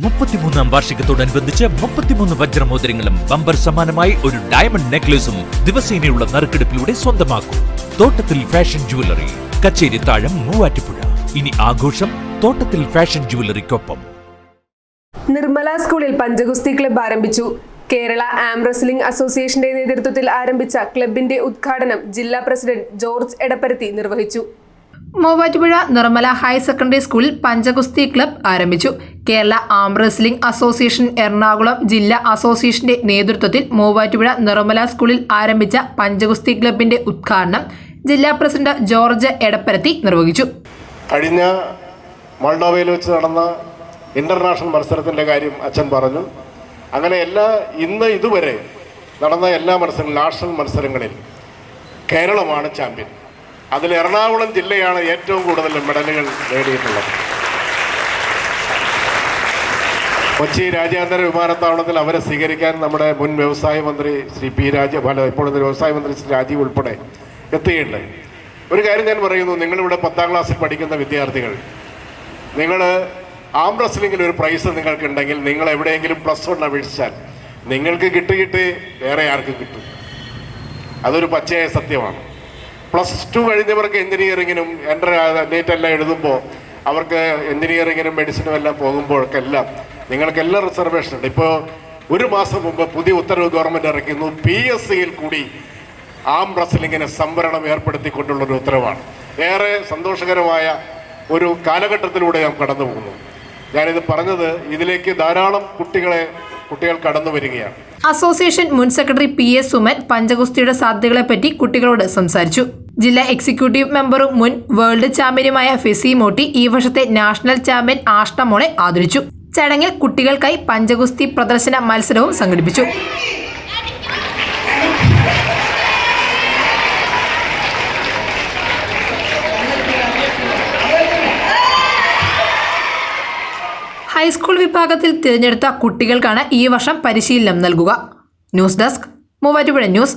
മുപ്പത്തിമൂന്നാം വാർഷികത്തോടനുബന്ധിച്ച് മുപ്പത്തിമൂന്ന് വജ്രമോതിരങ്ങളും ബമ്പർ സമാനമായി ഒരു ഡയമണ്ട് നെക്ലേസും ദിവസേനയുള്ള നറുക്കെടുപ്പിലൂടെ സ്വന്തമാക്കും. തോട്ടത്തിൽ ഫാഷൻ ജുവലറി കച്ചേരി താഴം മൂവാറ്റുപുഴ. ഇനി ആഘോഷം തോട്ടത്തിൽ ഫാഷൻ ജുവലറിക്കൊപ്പം നിർമ്മല സ്കൂളിൽ പഞ്ചഗുസ്തി ക്ലബ്ബ് ആരംഭിച്ചു. കേരള ആം റെസ്ലിംഗ് അസോസിയേഷന്റെ നേതൃത്വത്തിൽ ആരംഭിച്ച ക്ലബിന്റെ ഉദ്ഘാടനം ജില്ലാ പ്രസിഡന്റ് ജോർജ് എടപ്പരത്തി നിർവഹിച്ചു. മൂവാറ്റുപുഴ നിർമ്മല ഹയർ സെക്കൻഡറി സ്കൂളിൽ പഞ്ചഗുസ്തി ക്ലബ് ആരംഭിച്ചു. Kerala arm wrestling association Ernakulam ജില്ലാ അസോസിയേഷന്റെ നേതൃത്വത്തിൽ മൂവാറ്റുപുഴ നിർമ്മല സ്കൂളിൽ ആരംഭിച്ച പഞ്ചഗുസ്തി ക്ലബിന്റെ ഉദ്ഘാടനം ജില്ലാ പ്രസിഡന്റ് ജോർജ് എടപ്പരത്തി നിർവഹിച്ചു. കഴിഞ്ഞ മോൾഡോവയിൽ വെച്ച് നടന്ന ഇന്റർനാഷണൽ മത്സരത്തിന്റെ കാര്യം അച്ഛൻ പറഞ്ഞു. അങ്ങനെ എല്ലാ ഇന്ന് ഇതുവരെ നടന്ന എല്ലാ മത്സരങ്ങളും നാഷണൽ മത്സരങ്ങളിൽ കേരളമാണ് ചാമ്പ്യൻ. അതിൽ എറണാകുളം ജില്ലയാണ് ഏറ്റവും കൂടുതൽ മെഡലുകൾ നേടിയിട്ടുള്ളത്. കൊച്ചി രാജ്യാന്തര വിമാനത്താവളത്തിൽ അവരെ സ്വീകരിക്കാൻ നമ്മുടെ മുൻ വ്യവസായ മന്ത്രി ശ്രീ പി രാജ പല ഇപ്പോഴത്തെ വ്യവസായ മന്ത്രി ശ്രീ രാജീവ് ഉൾപ്പെടെ എത്തുകയുണ്ട് ഒരു കാര്യം ഞാൻ പറയുന്നു നിങ്ങളിവിടെ പത്താം ക്ലാസ്സിൽ പഠിക്കുന്ന വിദ്യാർത്ഥികൾ നിങ്ങൾ ആം റെസ്ലിംഗിൽ ഒരു പ്രൈസ് നിങ്ങൾക്കുണ്ടെങ്കിൽ നിങ്ങൾ എവിടെയെങ്കിലും പ്ലസ് വൺ അപേക്ഷിച്ചാൽ നിങ്ങൾക്ക് കിട്ടി കിട്ടി വേറെ ആർക്കും കിട്ടും. അതൊരു പച്ചയായ സത്യമാണ്. പ്ലസ് ടു കഴിഞ്ഞവർക്ക് എഞ്ചിനീയറിങ്ങിനും എന്റർ ഡേറ്റ് എല്ലാം എഴുതുമ്പോൾ അവർക്ക് എഞ്ചിനീയറിങ്ങിനും മെഡിസിനും എല്ലാം പോകുമ്പോഴൊക്കെല്ലാം നിങ്ങൾക്കെല്ലാം റിസർവേഷൻ ഉണ്ട്. ഇപ്പോൾ ഒരു മാസം മുമ്പ് പുതിയ ഉത്തരവ് ഗവൺമെന്റ് ഇറക്കുന്നു. പി എസ് സിയിൽ കൂടി ആം റസ്ലിങ്ങിന് സംവരണം ഏർപ്പെടുത്തിക്കൊണ്ടുള്ള ഒരു ഉത്തരവാണ്. ഏറെ സന്തോഷകരമായ ഒരു കാലഘട്ടത്തിലൂടെ നാം കടന്നു പോകുന്നു. ഞാനിത് പറഞ്ഞത് ഇതിലേക്ക് ധാരാളം കുട്ടികളെ കുട്ടികൾ കടന്നു വരികയാണ്. അസോസിയേഷൻ മുൻ സെക്രട്ടറി പി എസ് സുമൻ പഞ്ചഗുസ്തിയുടെ സാധ്യതകളെപ്പറ്റി കുട്ടികളോട് സംസാരിച്ചു. ജില്ലാ എക്സിക്യൂട്ടീവ് മെമ്പറും മുൻ വേൾഡ് ചാമ്പ്യനുമായ ഫിസി മോട്ടി ഈ വർഷത്തെ നാഷണൽ ചാമ്പ്യൻ ആഷ്ടമോളെ ആദരിച്ചു. ചടങ്ങിൽ കുട്ടികൾക്കായി പഞ്ചഗുസ്തി പ്രദർശന മത്സരവും സംഘടിപ്പിച്ചു. ഹൈസ്കൂൾ വിഭാഗത്തിൽ തിരഞ്ഞെടുത്ത കുട്ടികൾക്കാണ് ഈ വർഷം പരിശീലനം നൽകുക. News desk Muvattupuzha news.